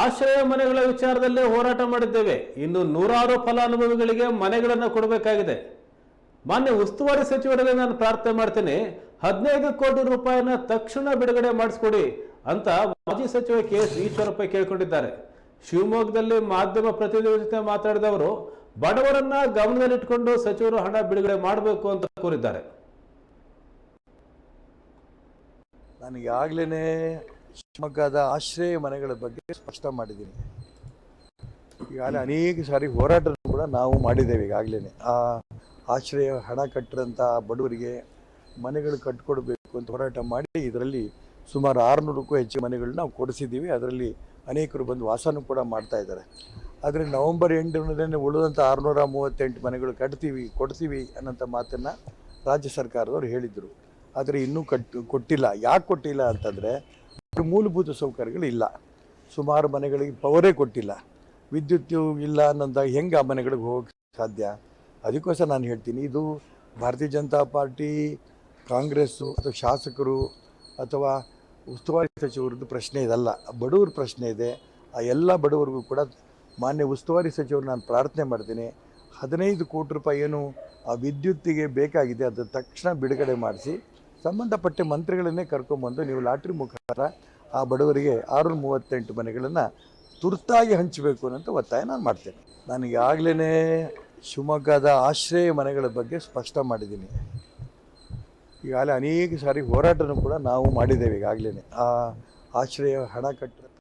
ಆಶ್ರಯ ಮನೆಗಳ ವಿಚಾರದಲ್ಲಿ ಹೋರಾಟ ಮಾಡಿದ್ದೇವೆ. ಇನ್ನು ನೂರಾರು ಫಲಾನುಭವಿಗಳಿಗೆ ಮನೆಗಳನ್ನು ಕೊಡಬೇಕಾಗಿದೆ. ಮಾನ್ಯ ಉಸ್ತುವಾರಿ ಸಚಿವರಿಗೆ ನಾನು ಪ್ರಾರ್ಥನೆ ಮಾಡ್ತೇನೆ. ಹದಿನೈದು ಕೋಟಿ ರೂಪಾಯಿನ ತಕ್ಷಣ ಬಿಡುಗಡೆ ಮಾಡಿಸ್ಕೊಡಿ ಅಂತ ಮಾಜಿ ಸಚಿವ ಕೆ ಎಸ್ ಈಶ್ವರಪ್ಪ ಕೇಳಿಕೊಂಡಿದ್ದಾರೆ. ಶಿವಮೊಗ್ಗದಲ್ಲಿ ಮಾಧ್ಯಮ ಪ್ರತಿನಿಧಿ ಜೊತೆ ಮಾತಾಡಿದ ಅವರು, ಬಡವರನ್ನ ಗಮನದಲ್ಲಿಟ್ಟುಕೊಂಡು ಸಚಿವರು ಹಣ ಬಿಡುಗಡೆ ಮಾಡಬೇಕು ಅಂತ ಕೋರಿದ್ದಾರೆ. ನನಗೆ ಈಗಾಗಲೇ ಶಿವಮೊಗ್ಗದ ಆಶ್ರಯ ಮನೆಗಳ ಬಗ್ಗೆ ಸ್ಪಷ್ಟ ಮಾಡಿದ್ದೀನಿ. ಈಗಾಗಲೇ ಅನೇಕ ಸಾರಿ ಹೋರಾಟ ಕೂಡ ನಾವು ಮಾಡಿದ್ದೇವೆ ಈಗಾಗಲೇ ಆ ಆಶ್ರಯ ಹಣ ಕಟ್ಟಿದಂಥ ಬಡವರಿಗೆ ಮನೆಗಳು ಕಟ್ಕೊಡ್ಬೇಕು ಅಂತ ಹೋರಾಟ ಮಾಡಿ ಇದರಲ್ಲಿ ಸುಮಾರು ಆರುನೂರಕ್ಕೂ ಹೆಚ್ಚು ಮನೆಗಳನ್ನ ನಾವು ಕೊಡಿಸಿದ್ದೀವಿ. ಅದರಲ್ಲಿ ಅನೇಕರು ಬಂದು ವಾಸನೂ ಕೂಡ ಮಾಡ್ತಾ ಇದ್ದಾರೆ. ಆದರೆ ನವೆಂಬರ್ ಎಂಟರಿಂದ ಉಳಿದಂಥ ಆರುನೂರ ಮೂವತ್ತೆಂಟು ಮನೆಗಳು ಕಟ್ತೀವಿ, ಕೊಡ್ತೀವಿ ಅನ್ನೋಂಥ ಮಾತನ್ನು ರಾಜ್ಯ ಸರ್ಕಾರದವರು ಹೇಳಿದರು. ಆದರೆ ಇನ್ನೂ ಕಟ್, ಕೊಟ್ಟಿಲ್ಲ. ಯಾಕೆ ಕೊಟ್ಟಿಲ್ಲ ಅಂತಂದರೆ ಮೂಲಭೂತ ಸೌಕರ್ಯಗಳು ಇಲ್ಲ ಸುಮಾರು ಮನೆಗಳಿಗೆ ಪವರೇ ಕೊಟ್ಟಿಲ್ಲ. ವಿದ್ಯುತ್ ಇಲ್ಲ ಅನ್ನೋದಾಗ ಹೆಂಗೆ ಆ ಮನೆಗಳಿಗೆ ಹೋಗಕ್ಕೆ ಸಾಧ್ಯ? ಅದಕ್ಕೋಸ್ಕರ ನಾನು ಹೇಳ್ತೀನಿ, ಇದು ಭಾರತೀಯ ಜನತಾ ಪಾರ್ಟಿ ಕಾಂಗ್ರೆಸ್ಸು ಅಥವಾ ಶಾಸಕರು ಅಥವಾ ಉಸ್ತುವಾರಿ ಸಚಿವರದ್ದು ಪ್ರಶ್ನೆ ಇದಲ್ಲ. ಬಡವ್ರ ಪ್ರಶ್ನೆ ಇದೆ. ಆ ಎಲ್ಲ ಬಡವರಿಗೂ ಕೂಡ ಮಾನ್ಯ ಉಸ್ತುವಾರಿ ಸಚಿವರು ನಾನು ಪ್ರಾರ್ಥನೆ ಮಾಡ್ತೀನಿ, ಹದಿನೈದು ಕೋಟಿ ರೂಪಾಯಿ ಏನು ಆ ವಿದ್ಯುತ್ತಿಗೆ ಬೇಕಾಗಿದೆ ಅದು ತಕ್ಷಣ ಬಿಡುಗಡೆ ಮಾಡಿಸಿ, ಸಂಬಂಧಪಟ್ಟ ಮಂತ್ರಿಗಳನ್ನೇ ಕರ್ಕೊಂಬಂದು ನೀವು ಲಾಟ್ರಿ ಮುಖಾಂತರ ಆ ಬಡವರಿಗೆ ಆರುನೂರ ಮೂವತ್ತೆಂಟು ಮನೆಗಳನ್ನು ತುರ್ತಾಗಿ ಹಂಚಬೇಕು ಅನ್ನೋಂಥ ಒತ್ತಾಯ ನಾನು ಮಾಡ್ತೇನೆ. ನನಗೆ ಈಗಾಗಲೇ ಶಿವಮೊಗ್ಗದ ಆಶ್ರಯ ಮನೆಗಳ ಬಗ್ಗೆ ಸ್ಪಷ್ಟ ಮಾಡಿದ್ದೀನಿ. ಈಗಾಗಲೇ ಅನೇಕ ಸಾರಿ ಹೋರಾಟನೂ ಕೂಡ ನಾವು ಮಾಡಿದ್ದೇವೆ ಈಗಾಗಲೇ ಆ ಆಶ್ರಯ ಹಣ ಕಟ್ಟು